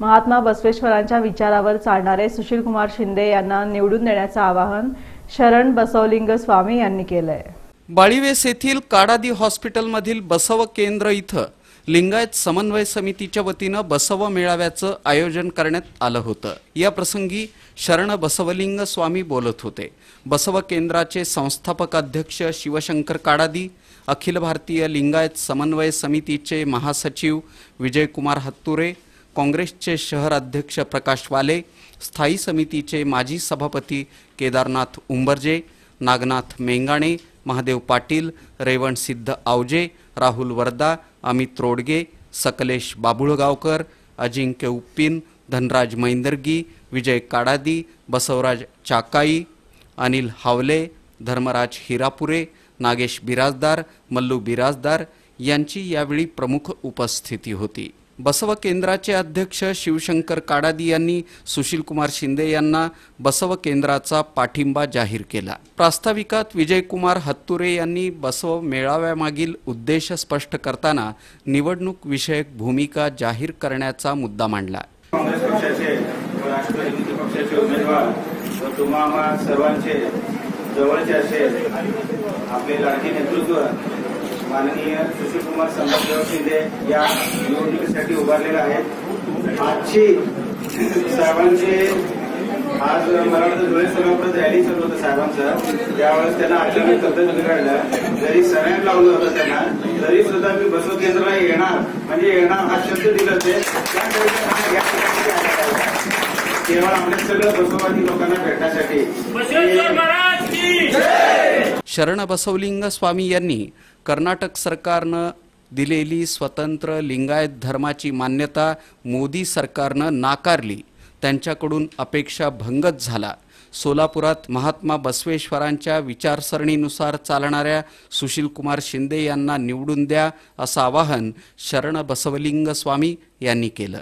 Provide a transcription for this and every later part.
महात्मा बसवेश्वरांच्या विचारावर चालणारे सुशीलकुमार शिंदे यांना निवडून देण्याचं आवाहन शरण बसवलिंग स्वामी यांनी केलंय. बाळीवेस येथील काडादी हॉस्पिटलमधील बसव केंद्र इथं लिंगायत समन्वय समितीच्या वतीनं बसव मेळाव्याचं आयोजन करण्यात आलं होतं. या प्रसंगी शरण बसवलिंग स्वामी बोलत होते. बसव केंद्राचे संस्थापक अध्यक्ष शिवशंकर काडादी अखिल भारतीय लिंगायत समन्वय समितीचे महासचिव विजयकुमार हत्तुरे काँग्रेसचे शहर अध्यक्ष प्रकाश वाले स्थायी समितीचे माजी सभापती केदारनाथ उंबरजे नागनाथ मेंगाणे महादेव पाटील रेवण सिद्ध आवजे राहुल वर्दा अमित रोडगे सकलेश बाबुळगावकर अजिंक्य उप्पिन धनराज मैंदर्गी विजय काडादी बसवराज चाकाई अनिल हावले धर्मराज हिरापुरे नागेश बिराजदार मल्लू बिराजदार यांची यावेळी प्रमुख उपस्थिती होती. बसव केंद्राचे अध्यक्ष शिवशंकर काडादी यांनी सुशीलकुमार शिंदे यांना बसव केंद्राचा पाठिंबा जाहीर केला. प्रास्ताविकात विजयकुमार हत्तुरे यांनी बसव मेळाव्यामागील उद्देश स्पष्ट करताना निवडणूक विषयक भूमिका जाहीर करण्याचा मुद्दा मांडला. काँग्रेस पक्षाचे व राष्ट्रवादी पक्षाचे उमेदवार व तुम्हा सर्वांचे जवळचे असेल आपले लाडके नेतृत्व माननीय सुशीलकुमार संभाजीराव शिंदे या निवडणुकीसाठी उभारलेल्या आहेत. आजची साहेबांचे आज मला वाटतं धुळे सभागृहात रॅली चालू होतं साहेबांचं. त्यावेळेस त्यांना अचानक तब्येत बिघडलं जरी सगळ्यात लावलं होतं त्यांना तरी सुद्धा मी बसव केंद्राला येणार म्हणजे येणार हा शब्द दिला ते. केवळ आम्ही सगळं बसववादी लोकांना भेटण्यासाठी. शरण बसवलिंग स्वामी यांनी कर्नाटक सरकारनं दिलेली स्वतंत्र लिंगायत धर्माची मान्यता मोदी सरकारनं नाकारली. त्यांच्याकडून अपेक्षा भंगच झाला. सोलापुरात महात्मा बसवेश्वरांच्या विचारसरणीनुसार चालणाऱ्या सुशीलकुमार शिंदे यांना निवडून द्या असं आवाहन शरण बसवलिंग स्वामी यांनी केलं.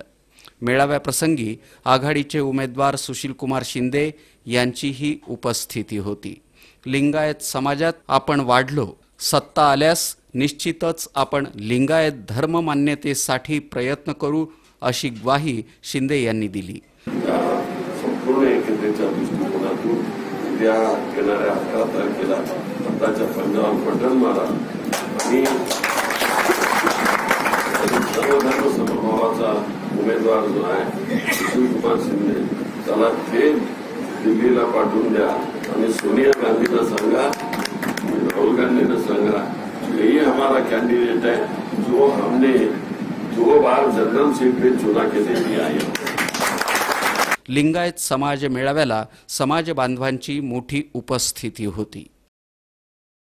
मेळाव्याप्रसंगी आघाडीचे उमेदवार सुशीलकुमार शिंदे यांचीही उपस्थिती होती. लिंगायत समाजात आपण वाढलो. सत्ता आल्यास निश्चितच आपण लिंगायत धर्म मान्यतेसाठी प्रयत्न करू अशी ग्वाही शिंदे यांनी दिली. संपूर्ण एकतेच्या दृष्टिकोनातून उद्या येणाऱ्या अकरा तारखेला आताच्या पंजाब बटन मारा आणि सर्व धर्म समभावाचा उमेदवार जो आहे सुशील कुमार शिंदे त्याला थेट दिल्लीला पाठवून द्या. आणि सोनिया गांधीला सांगा राहुल गांधीला सांगा यही हमारा कैंडिडेट है जो हमने दो बार जनरल सीट पे चुना के दे दिया है लिंगायत समाज मेळाव्याला समाज बांधवांची मोठी उपस्थिती होती.